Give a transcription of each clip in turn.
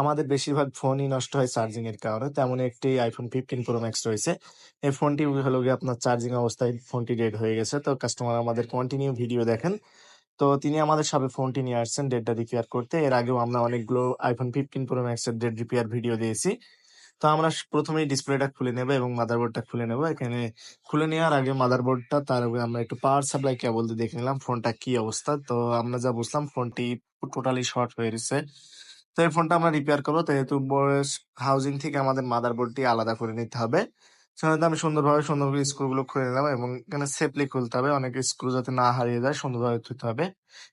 আমাদের বেশিরভাগ ফোনই নষ্ট হয় চার্জিং এর কারণে। তেমনই একটি আইফোন ফিফটিন প্রো ম্যাক্স রয়েছে। এই ফোনটি হলো গিয়ে আপনার চার্জিং অবস্থায় ফোনটি ডেড হয়ে গেছে। তো কাস্টমার আমাদের কন্টিনিউ ভিডিও দেখেন। তো তিনি আমাদের শপে ফোনটি নিয়ে আসছেন ডেটটা রিপেয়ার করতে। এর আগেও আমরা অনেকগুলো 15 Pro Max এর ডেট রিপেয়ার ভিডিও দিয়েছি। তো আমরা প্রথমেই ডিসপ্লেটা খুলে নেব এবং মাদারবোর্ডটা খুলে নেব। এখানে খুলে নেওয়ার আগে মাদারবোর্ডটা তার আগে আমরা একটু পাওয়ার সাপ্লাই কেবল দিয়ে দেখে নিলাম ফোনটা কি অবস্থা। তো আমরা যা বুঝলাম ফোনটি টোটালি শর্ট হয়ে রইছে। তো এই ফোনটা আমরা রিপেয়ার করব তো যেহেতু হাউজিং থেকে আমাদের মাদারবোর্ডটি আলাদা করে নিতে হবে। সেজন্য আমি সুন্দরভাবে সুন্দর করে স্ক্রুগুলো খুলে নিলাম এবং এখানে সেফলি খুলতে হবে। অনেক স্ক্রু যাতে না হারিয়ে যায় সুন্দরভাবে খুলতে হবে।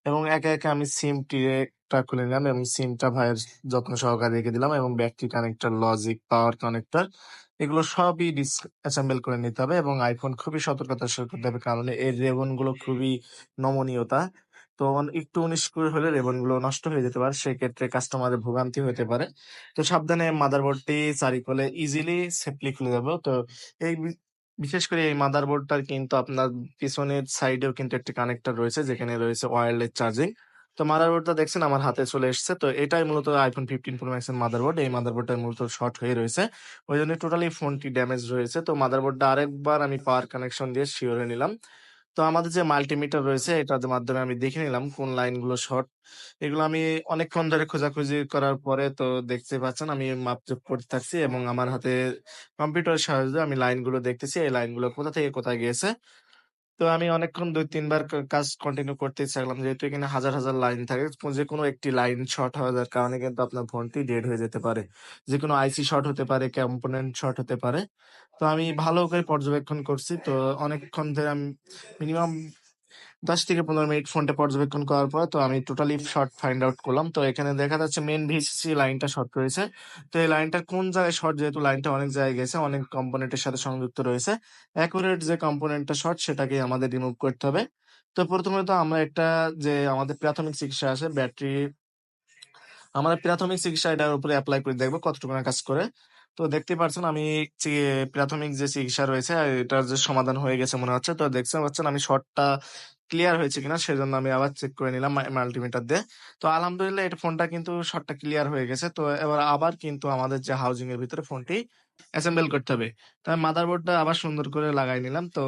এবং একে, একে আমি সিম ট্রেটা খুলে নিলাম এবং সিমটা ভাইয়ের যত্ন সহকারে রেখে দিলাম এবং battery connector, logic, power connector এগুলো সবই ডিসঅ্যাসেম্বল করে নিতে হবে এবং আইফোন খুবই সতর্কতার সহিত করতে হবে। কারণ এর রেবনগুলো খুবই নমনীয়তা। তো একটু ১৯ করে হলে রেবনগুলো নষ্ট হয়ে যেতে পারে। সেক্ষেত্রে কাস্টমারের ভোগান্তি হতে পারে। তো সাবধানে মাদারবোর্ডটি চারিকলে ইজিলি সেফলি খুলে যাবে। তো এই বিশেষ করে এই মাদারবোর্ডটার কিন্তু আপনার পিছনের সাইডেও কিন্তু একটি কানেক্টর রয়েছে, যেখানে রয়েছে ওয়্যারলেস চার্জিং। তো মাদারবোর্ডটা দেখছেন আমার হাতে চলে এসছে। তো এটাই মূলত 15 Pro Max এর মাদারবোর্ড। এই মাদারবোর্ডটা মূলত শর্ট হয়ে রয়েছে। ওই জন্য টোটালি ফোনটি ড্যামেজ রয়েছে। তো মাদারবোর্ডটা আরেকবার আমি পাওয়ার কানেকশন দিয়ে হয়ে নিলাম। তো আমাদের যে মাল্টিমিটার রয়েছে, এটার মাধ্যমে আমি দেখে নিলাম কোন লাইনগুলো শর্ট। এগুলো আমি অনেকক্ষণ ধরে খোঁজাখুঁজি করার পরে তো দেখতে পাচ্ছেন, আমি মাপজোক করতে থাকছি এবং আমার হাতে কম্পিউটারের সাহায্যে আমি লাইনগুলো দেখতেছি। এই লাইনগুলো কোথা থেকে কোথায় গিয়েছে। তো আমি অনেকক্ষণ দুই তিনবার কাজ কন্টিনিউ করতেই থাকলাম। যেহেতু এখানে হাজার, হাজার লাইন থাকে। যে কোনো একটি লাইন শর্ট হওয়ার কারণে কিন্তু আপনার ফোনটি ডেড হয়ে যেতে পারে। যে কোনো আইসি শর্ট হতে পারে, কম্পোনেন্ট শর্ট হতে পারে। তো আমি ভালো করে পর্যবেক্ষণ করছি। তো অনেকক্ষণ ধরে আমি মিনিমাম ১০ থেকে ১৫ মিনিট ফোনটা পর্যবেক্ষণ করার পর তো আমি টোটালি শর্ট ফাইন্ড আউট করলাম। তো এখানে দেখা যাচ্ছে মেইন ভিসিসি লাইনটা শর্ট রয়েছে। তো এই লাইনটার কোন জায়গায় শর্ট যেহেতু লাইনটা অনেক জায়গায় গেছে, অনেক কম্পোনেন্টের সাথে সংযুক্ত রয়েছে। অ্যাকুরেট যে কম্পোনেন্টটা শর্ট সেটাকেই আমাদের রিমুভ করতে হবে। তো প্রথমে তো আমরা একটা যে আমাদের প্রাথমিক চিকিৎসা আছে ব্যাটারি আমাদের প্রাথমিক চিকিৎসা এটার উপরে অ্যাপ্লাই করে দেখব কতটুকু কাজ করে। তো দেখতে পারছেন আমি প্রাথমিক যে চিকিৎসা রয়েছে, এটার যে সমাধান হয়ে গেছে মনে হচ্ছে। তো দেখতে পাচ্ছেন আমি শর্টটা ক্লিয়ার হয়েছে কিনা, সেজন্য আমি আবার চেক করে নিলাম মাল্টিমিটার দিয়ে। তো আলহামদুলিল্লাহ এটা ফোনটা কিন্তু শর্টটা ক্লিয়ার হয়ে গেছে। তো এবার আবার কিন্তু আমাদের যে হাউজিং এর ভিতরে ফোনটি অ্যাসেম্বল করতে হবে। তো আমি মাদারবোর্ডটা আবার সুন্দর করে লাগাই নিলাম। তো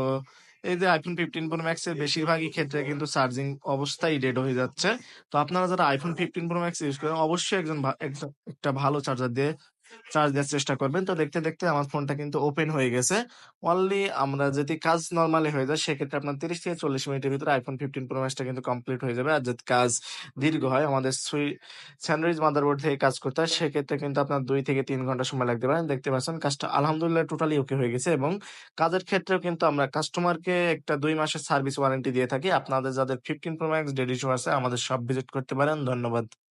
এই যে iPhone 15 Pro Max এর বেশিরভাগই ক্ষেত্রে কিন্তু চার্জিং অবস্থায় ডেড হয়ে যাচ্ছে। তো আপনারা যারা iPhone fifteen pro max use করেন, অবশ্যই একজন একটা ভালো চার্জার দিয়ে চার্জ দেওয়ার চেষ্টা করবেন। তো দেখতে, দেখতে আমার ফোনটা কিন্তু ওপেন হয়ে গেছে। অনলি আমরা যদি কাজ নরমালি হয়ে যায় সেক্ষেত্রে আপনার ৩০ থেকে ৪০ মিনিটের ভিতরে iPhone 15 Pro Max টা কিন্তু কমপ্লিট হয়ে যাবে। আর যদি কাজ দীর্ঘ হয় আমাদের সুই স্যান্ডউইচ মাদারবোর্ড থেকে কাজ করতে হয় সেক্ষেত্রে কিন্তু আপনার দুই থেকে তিন ঘণ্টা সময় লাগতে পারে। দেখতে পাচ্ছেন কাজটা আলহামদুলিল্লাহ টোটালি ওকে হয়ে গেছে এবং কাজের ক্ষেত্রেও কিন্তু আমরা কাস্টমারকে একটা দুই মাসের সার্ভিস ওয়ারেন্টি দিয়ে থাকি। আপনাদের যাদের 15 Pro Max ডেড ইস্যু আছে আমাদের সব ভিজিট করতে পারেন। ধন্যবাদ।